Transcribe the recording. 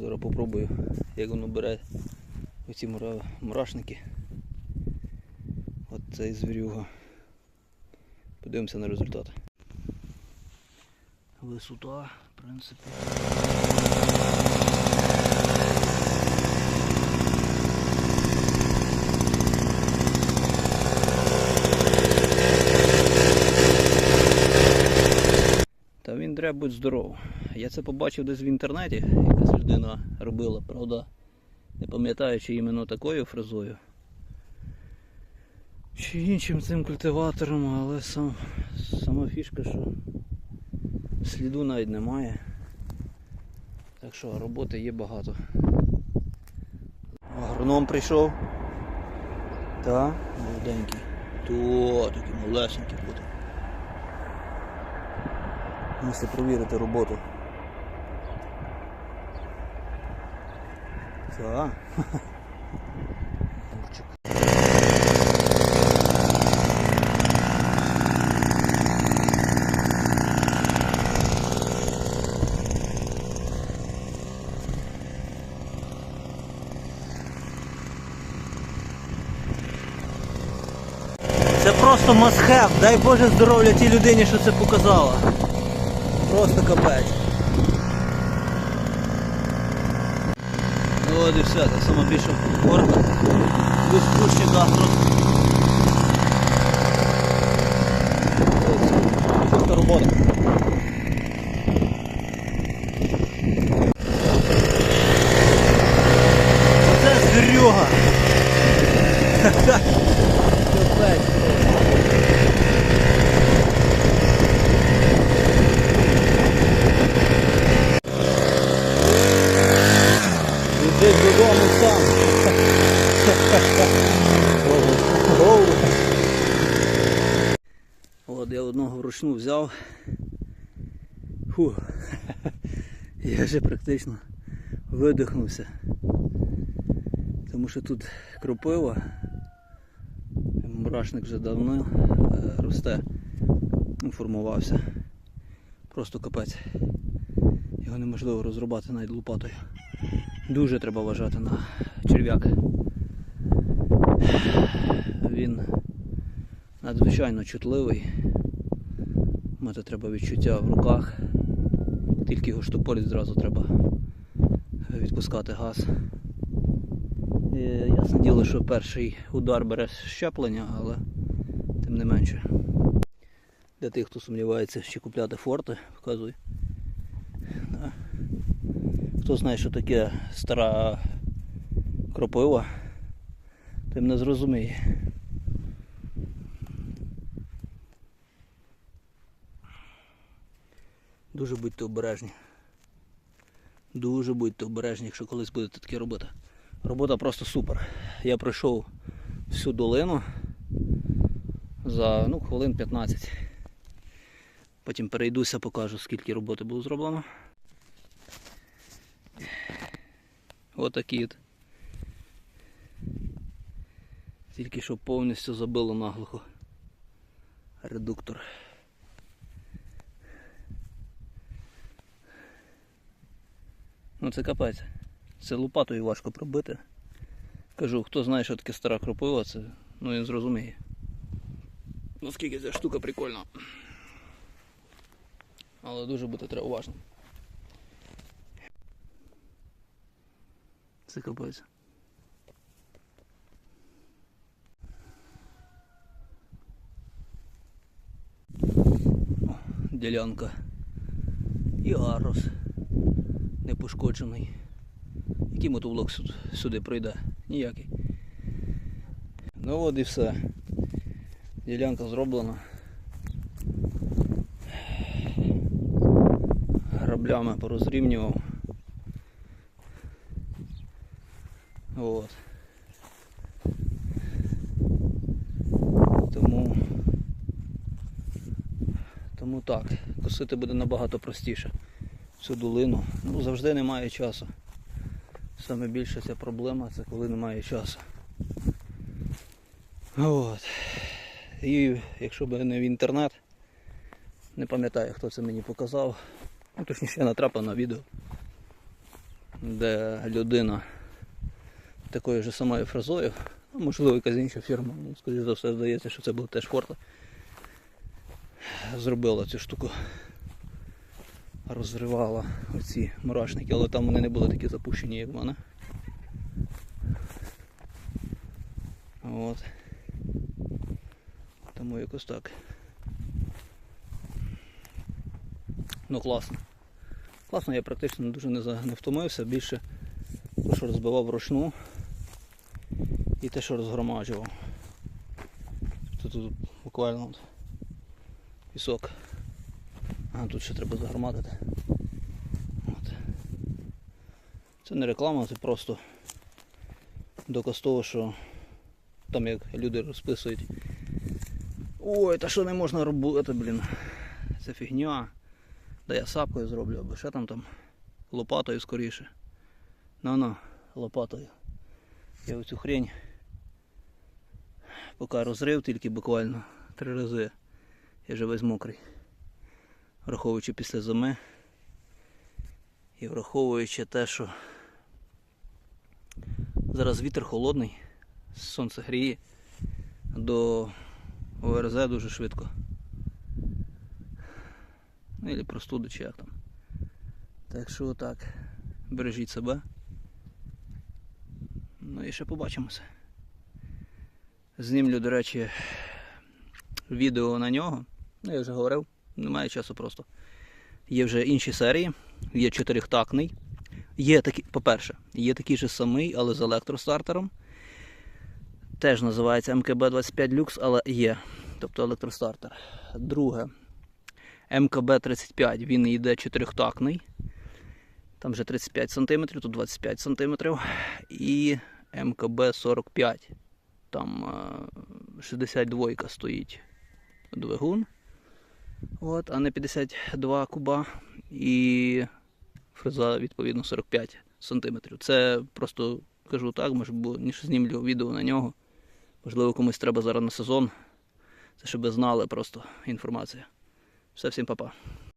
Зараз попробую, як воно бере оці мура- мурашники. От цей звірюга. Подивимося на результат. Висота, в принципі. Та треба бути здоровий. Я це побачив десь в інтернеті, якась людина робила, правда. Не пам'ятаю, чи іменно такою фрезою. Чи іншим цим культиватором, але сам, сама фішка, що сліду навіть немає. Так що роботи є багато. Агроном прийшов. Так, молоденький. То такий малесенький буде. Мусите провірити роботу. Так. Це просто must-have. Дай Боже здоров'я тій людині, що це показала. Просто капець. Ну от і все, це саме більше форма. Без спущення Чисто робота. Оце звірюга. Капець. Іди додому сам. Оу. От я одного вручну взяв. Фу. Я вже практично видихнувся. Тому що тут кропива. Мурашник вже давно е, росте, ну, формувався. Просто капець. Його неможливо розрубати навіть лопатою. Дуже треба вважати на черв'як. Він надзвичайно чутливий. Мати треба відчуття в руках. Тільки його штопорить зразу треба відпускати газ. І, ясне діло, що перший удар бере щеплення, але тим не менше. Для тих, хто сумнівається, чи купляти форти, показую. Хто знає, що таке стара кропива, тим не зрозуміє. Дуже будьте обережні. Дуже будьте обережні, якщо колись будете таке робити. Робота просто супер. Я пройшов всю долину за ну, хвилин 15. Потім перейдуся, покажу, скільки роботи було зроблено. Отакий от. Тільки що повністю забило наглухо редуктор. Ну це капець. Це лопатою важко пробити. Кажу, хто знає, що таке стара кропива, це ну він зрозуміє. Ну скільки ця штука прикольна. Але дуже бути треба уважним. Це капець. Ділянка. І арос не пошкоджений. Який мотовлок сюди, сюди пройде? Ніякий. Ну от і все. Ділянка зроблена. Граблями порозрівнював. От. Тому тому так, косити буде набагато простіше цю долину. Ну, завжди немає часу. Саме більше ця проблема це коли немає часу. От. І якщо б не в інтернет, не пам'ятаю хто це мені показав. Ну, точніше я натрапив на відео. де людина такою ж самою фразою, ну, можливо, якась інша фірма, ну, скоріш за все, здається, що це був теж Форта. Зробила цю штуку. Розривала оці мурашники, але там вони не були такі запущені, як в мене. От. Тому якось так. Ну класно. Класно, я практично дуже не, не втомився, більше те, що розбивав вручну і те, що розгромаджував. Тут, тут буквально от пісок. А тут ще треба загромадити. От. Це не реклама, це просто доказ того, що там як люди розписують. Ой, та що не можна робити, блін. Це фігня. Да я сапкою зроблю, або ще там там лопатою скоріше. Ну-ну, лопатою. Я оцю хрень поки розрив тільки буквально три рази. Я вже весь мокрий. Враховуючи після зими. І враховуючи те, що зараз вітер холодний, сонце гріє, до ОРЗ дуже швидко. Ну, или простуди чи як там. Так що отак. Бережіть себе. Ну і ще побачимося. Знімлю, до речі, відео на нього. Ну, я вже говорив, немає часу просто. Є вже інші серії, є чотирьохтактний. Є такий, по-перше, є такий же самий, але з електростартером. Теж називається МКБ-25 Lux, але є. Тобто електростартер. Друге, МКБ-35, він йде чотирьохтактний. Там вже 35 см, тут 25 см. І МКБ-45. Там е, 62 стоїть двигун. От, а не 52 куба. І фреза, відповідно, 45 см. Це просто кажу так, може, бо ніж знімлю відео на нього. Можливо, комусь треба зараз на сезон. Це щоб ви знали просто інформацію. Все, всім па-па.